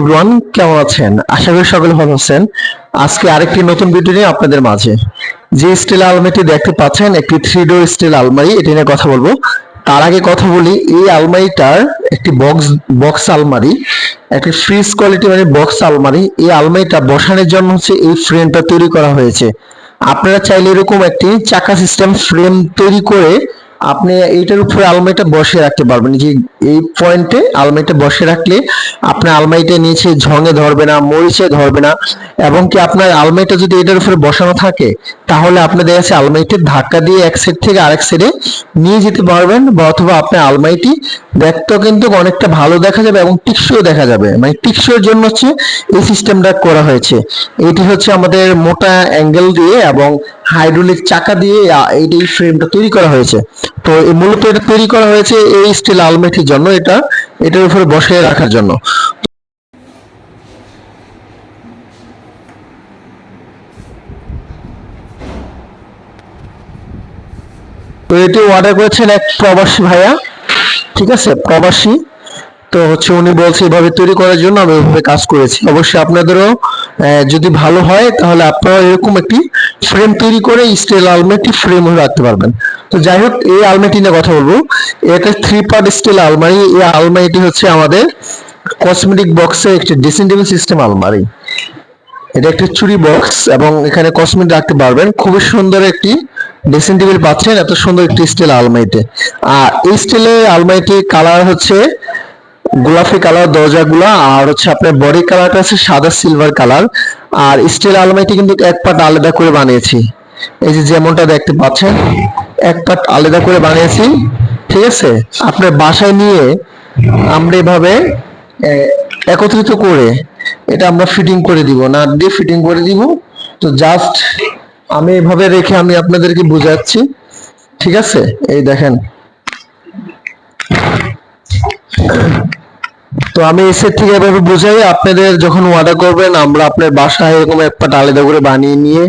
Everyone কেমন আছেন? আশা করি সকলে ভালো আছেন। আজকে আরেকটি নতুন ভিডিও নিয়ে আপনাদের মাঝে। যে স্টিল আলমারিটি দেখতে পাচ্ছেন, একটি থ্রি ডোর স্টিল আলমারি, এটি নিয়ে কথা বলব। তার আগে কথা বলি, এই আলমারিটার একটি বক্স বক্স আলমারি, একটি ফ্রিজ কোয়ালিটি মানে বক্স আলমারি। এই আলমারিটা বসানোর জন্য হচ্ছে এই ফ্রেমটা তৈরি করা হয়েছে। আপনারা চাইলে এরকম একটি চাকা সিস্টেম ফ্রেম তৈরি করে আপনি এইটার উপরে আলমারিটা বসিয়ে রাখতে পারবেন। যে এই পয়েন্টে আলমারিটা বসে রাখলে আপনার আলমারিটা নিচে ঝঙে ধরবে না, মরিচে ধরবে না, এবং কি আপনার আলমারিটা যদি এটার উপরে বসানো থাকে, তাহলে আপনি দেখা যাচ্ছে আলমারিটি ধাক্কা দিয়ে এক সাইড থেকে আরেক সাইডে নিয়ে যেতে পারবেন, বা অথবা আপনার আলমারিটি দেখতেও কিন্তু অনেকটা ভালো দেখা যাবে এবং টিকসইও দেখা যাবে। মানে টিকসইয়ের জন্য হচ্ছে এই সিস্টেমটা করা হয়েছে। এটি হচ্ছে আমাদের মোটা অ্যাঙ্গেল দিয়ে এবং হাইড্রোলিক চাকা দিয়ে এই ফ্রেমটা তৈরি করা হয়েছে। তো এই মূলত এটা তৈরি করা হয়েছে এই স্টিল আলমারিটির জন্য, এটা, এটার উপরে বসিয়ে রাখার জন্য। তো এটি অর্ডার করেছেন এক প্রবাসী ভাইয়া, ঠিক আছে? প্রবাসী। তো হচ্ছে উনি বলছে, এভাবে তৈরি করার জন্য আমি এভাবে কাজ করেছি। অবশ্যই আপনাদেরও যদি ভালো হয়, তাহলে আপনারা এরকম একটি ফ্রেম তৈরি করে স্টিল আলমারিটি ফ্রেম হয়ে রাখতে পারবেন। তো যাই হোক এই আলমারিটি নিয়ে কথা বলব। এটা থ্রি পার্ট স্টিল আলমারি। এই আলমারিটি হচ্ছে আমাদের কসমেটিক বক্সের একটি ড্রেসিং টেবিল সিস্টেম আলমারি। এটা একটি চুরি বক্স এবং এখানে কসমেটিক রাখতে পারবেন। খুবই সুন্দর একটি ড্রেসিং টেবিল পাচ্ছেন, এত সুন্দর একটি স্টিল আলমারিতে। আর এই স্টিলের আলমারিটির কালার হচ্ছে গোলাপি কালার দরজাগুলো, আর হচ্ছে আপনার বডি কালারটা আছে সাদা, সিলভার কালার। আর স্টিল আলমারিটি কিন্তু এক পাট আলাদা করে বানিয়েছি। এই যে যেমনটা দেখতে পাচ্ছেন, এক পাট আলাদা করে বানিয়েছি, ঠিক আছে? আপনার বাসায় নিয়ে আমরা এভাবে একত্রিত করে এটা আমরা ফিটিং করে দিব। না দিয়ে ফিটিং করে দিব, তো জাস্ট আমি এভাবে রেখে আমি আপনাদেরকে বুঝাচ্ছি, ঠিক আছে? এই দেখেন তো আমি এসের থেকে এভাবে বুঝাই, আপনাদের যখন অর্ডার করবেন, আমরা আপনার বাসায় এরকম একটা আলাদা করে বানিয়ে নিয়ে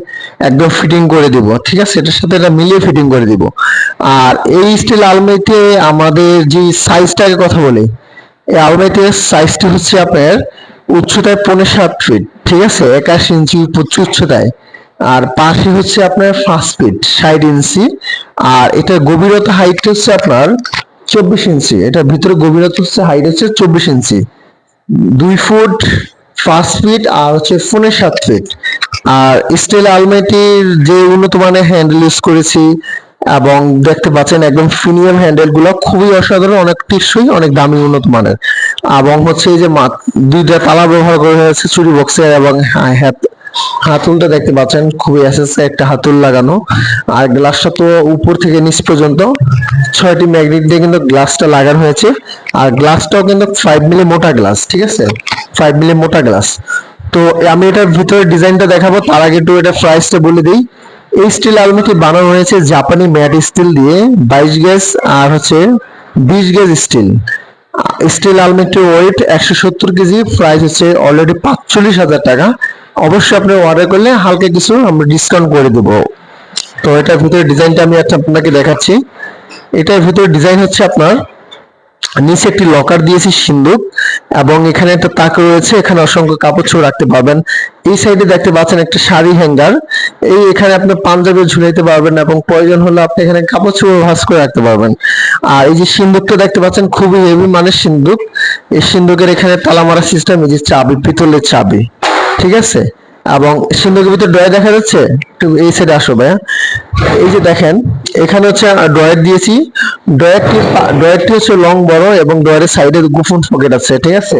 একদম ফিটিং করে দিব। ঠিক আছে? এটার সাথে এটা মিলিয়ে ফিটিং করে দিব। আর এই স্টিল আলমারিতে আমাদের যে সাইজটাকে কথা বলি, এই আলমারিতে সাইজটি হচ্ছে আপনার উচ্চতায় পনেরো সাত ফিট ঠিক আছে? একাশ ইঞ্চি উচ্চ উচ্চতায়। আর পাশে হচ্ছে আপনার পাঁচ ফিট ষাট ইঞ্চি। আর এটার গভীরতা হাইট হচ্ছে আপনার চব্বিশ ইঞ্চি। এটা ভিতরে গভীরতা হচ্ছে হাইট হচ্ছে চব্বিশ ইঞ্চি। দুই ফুট পাঁচ ফিট আর হচ্ছে ফোনে সাত ফিট আর স্টিল আলমারিটির যে উন্নত মানের হ্যান্ডেল ইউজ করেছি এবং দেখতে পাচ্ছেন একদম প্রিমিয়াম হ্যান্ডেলগুলো খুবই অসাধারণ, অনেক টেকসই, অনেক দামি, উন্নত মানের। এবং হচ্ছে এই যে দুইটা তালা ব্যবহার করা হয়েছে চুরি বক্সের এবং হা- হাত- হাতুলটা দেখতে পাচ্ছেন, খুবই এসেছে একটা হাতুল লাগানো। আর গ্লাসটা তো উপর থেকে নিচ পর্যন্ত। ছয়টি ম্যাগনেট দিয়ে কিন্তু গ্লাসটা লাগানো হয়েছে। আর গ্লাসটাও কিন্তু ফাইভ মিলি মোটা গ্লাস ঠিক আছে? ফাইভ মিলি মোটা গ্লাস তো আমি এটার ভিতরে ডিজাইনটা দেখাবো, তার আগে একটু এটা প্রাইসটা বলে দিই। এই স্টিল আলমারিটি বানানো হয়েছে জাপানি ম্যাট স্টিল দিয়ে, বাইশ গ্যাস আর হচ্ছে বিশ গ্যাস স্টিল স্টিল আলমারিটির ওয়েট একশো সত্তর কেজি, প্রাইস হচ্ছে অলরেডি পাঁচচল্লিশ হাজার টাকা। অবশ্যই আপনি অর্ডার করলে হালকা কিছু আমরা ডিসকাউন্ট করে দেবো। তো এটার ভিতরে ডিজাইনটা আমি একটা আপনাকে দেখাচ্ছি। এটার ভিতরে ডিজাইন হচ্ছে আপনার নিচে একটি লকার দিয়েছি সিন্দুক এবং এখানে একটা তাক রয়েছে, এখানে অসংখ্য কাপড় চোপড় রাখতে পারবেন। এই সাইডে দেখতে পাচ্ছেন একটা শাড়ি হ্যাঙ্গার এই এখানে আপনি পাঞ্জাবি ঝুলাইতে পারবেন এবং প্রয়োজন হলে আপনি এখানে কাপড় চোপড় ভাঁজ করে রাখতে পারবেন। আর এই যে সিন্দুকটা দেখতে পাচ্ছেন, খুবই হেভি মানের সিন্দুক। এই সিন্দুকের এখানে তালা মারা সিস্টেম এই যে চাবি, পিতলের চাবি, ঠিক আছে? এবং সিন্ধুকের ভিতরে ড্রয়ার দেখা যাচ্ছে? একটু এই সাইডে আসো ভাইয়া। এই যে দেখেন, এখানে হচ্ছে ড্রয়ার দিয়েছি। ড্রয়ারটি ড্রয়ারটি হচ্ছে লং বড় এবং ড্রয়ারের সাইডে গোপন পকেট আছে, ঠিক আছে?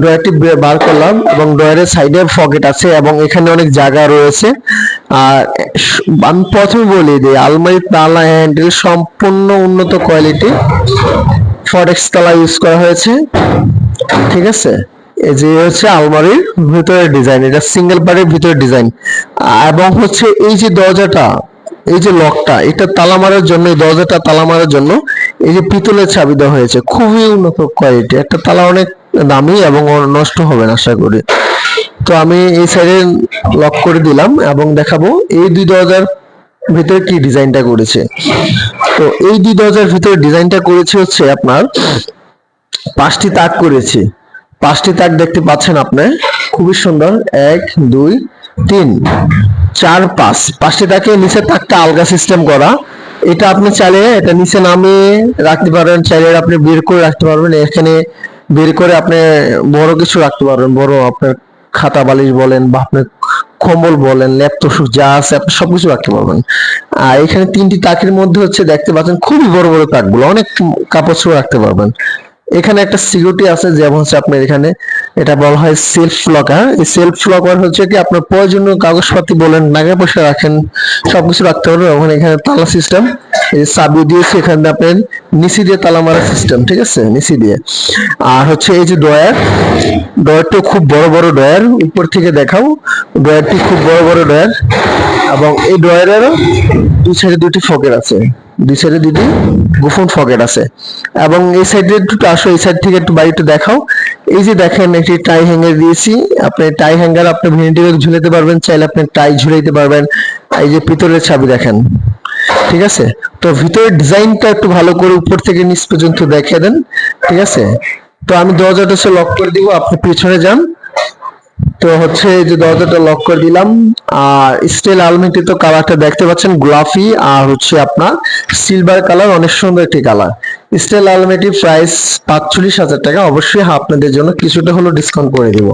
ড্রয়ারটি বার করলাম এবং ড্রয়ারের সাইডে পকেট আছে এবং এখানে অনেক জায়গা রয়েছে। আর আমি প্রথমে বলি যে আলমারি, তালা হ্যান্ডেল সম্পূর্ণ উন্নত কোয়ালিটি ফরেক্স তালা ইউজ করা হয়েছে, ঠিক আছে? এই যে হচ্ছে আলমারির ভিতরের ডিজাইন, এটা সিঙ্গেল পার্টের ভিতরের ডিজাইন। এবং হচ্ছে এই যে দরজাটা, এই যে লকটা, এটা তালা মারার জন্য দরজাটা তালা মারার জন্য এই যে পিতলের চাবি দেওয়া হয়েছে। খুবই উন্নত কোয়ালিটি একটা তালা অনেক দামি এবং নষ্ট হবে না, আশা করি। তো আমি এই সাইডে লক করে দিলাম এবং দেখাবো এই দুই দরজার ভিতরে কি ডিজাইনটা করেছে। তো এই দুই দরজার ভিতরে ডিজাইনটা করেছে হচ্ছে আপনার পাঁচটি তাক করেছি। পাঁচটি তাক দেখতে পাচ্ছেন আপনি। খুবই সুন্দর। এক, দুই, তিন, চার, পাঁচ। পাঁচটি তাকে নিচের তাকটা আলগা সিস্টেম করা। এটা আপনি চাইলে এটা নিচে নামিয়ে রাখতে পারবেন। চাইলে আপনি বের করে রাখতে পারবেন। এখানে বের করে আপনি বড় কিছু রাখতে পারবেন। বড় আপনার খাতা বালিশ বলেন বা আপনার কম্বল বলেন, ল্যাপটপ যা আছে আপনি সবকিছু রাখতে পারবেন। আর এখানে তিনটি তাকের মধ্যে হচ্ছে দেখতে পাচ্ছেন খুবই বড় বড় তাকগুলো। অনেক কাপড় রাখতে পারবেন। এখানে একটা সিকিউরিটি আছে, যেমন হচ্ছে আপনার এখানে এটা বলা হয় সেলফ লকার এই সেলফ লকার হচ্ছে কি আপনার প্রয়োজনীয় কাগজপাতি বলেন টাকা পয়সা রাখেন, সবকিছু রাখতে পারবেন ওখানে এখানে তালা সিস্টেম এই চাবি দিয়েছে এখানে আপনার নিচি দিয়ে তালা মারা সিস্টেম ঠিক আছে? নিচি দিয়ে। আর হচ্ছে এই যে ডয়ার ডয়ারটা খুব বড় বড় ডয়ার উপর থেকে দেখাও। ডয়ারটি খুব বড় বড় ডয়ার এবং এই ডয়ারেরও দুই সাইডে দুটি ফকেট আছে। দুই সাইডে দুটি গোপন ফকেট আছে। এবং এই সাইডে একটু আসো, এই সাইড থেকে একটু বাড়িটা দেখাও। এই যে দেখেন, একটি টাই হ্যাঙ্গার দিয়েছি। আপনি টাই হ্যাঙ্গার আপনি ভেন্টিলেটর ঝুলাতে পারবেন, চাইলে আপনি টাই ঝুলাইতে পারবেন। এই যে পিতলের চাবি দেখেন, ঠিক আছে? তো ভিতরের ডিজাইনটা একটু ভালো করে উপর থেকে নিচ পর্যন্ত দেখিয়ে দেন, ঠিক আছে? তো আমি দরজাটা সে লক করে দিব, আপনি পিছনে যান। তো হচ্ছে যে দরজাটা লক করে দিলাম, আর স্টিল আলমিটি তো কালারটা দেখতে পাচ্ছেন গোলাপি, আর হচ্ছে আপনার সিলভার কালার অনেক সুন্দর একটি কালার স্টিল আলমিটি প্রাইস পাঁচচল্লিশ হাজার টাকা, অবশ্যই আপনাদের জন্য কিছুটা হলো ডিসকাউন্ট করে দিব।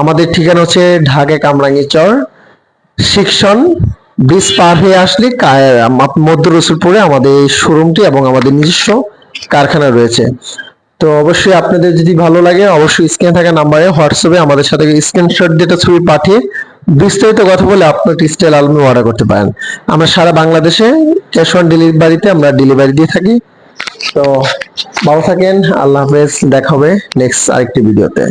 আমাদের ঠিকানা হচ্ছে ঢাকা কামরাঙ্গি চর শিক্ষণ ব্রিজ পার হয়ে আসলে মধ্য রসুলপুরে আমাদের এই শোরুমটি এবং আমাদের নিজস্ব কারখানা রয়েছে। তো অবশ্যই আপনাদের যদি ভালো লাগে, অবশ্যই স্ক্রিনে থাকা নাম্বারে হোয়াটসঅ্যাপে আমাদের সাথে স্ক্রিনশট যেটা ছবি পাঠিয়ে বিস্তারিত কথা বলে আপনার স্টাইল আলমি অর্ডার করতে পারেন। আমরা সারা বাংলাদেশে ক্যাশ অন ডেলিভারিতে আমরা ডেলিভারি দিয়ে থাকি। তো ভালো থাকেন, আল্লাহ হাফেজ, দেখা হবে নেক্সট আরেকটি ভিডিওতে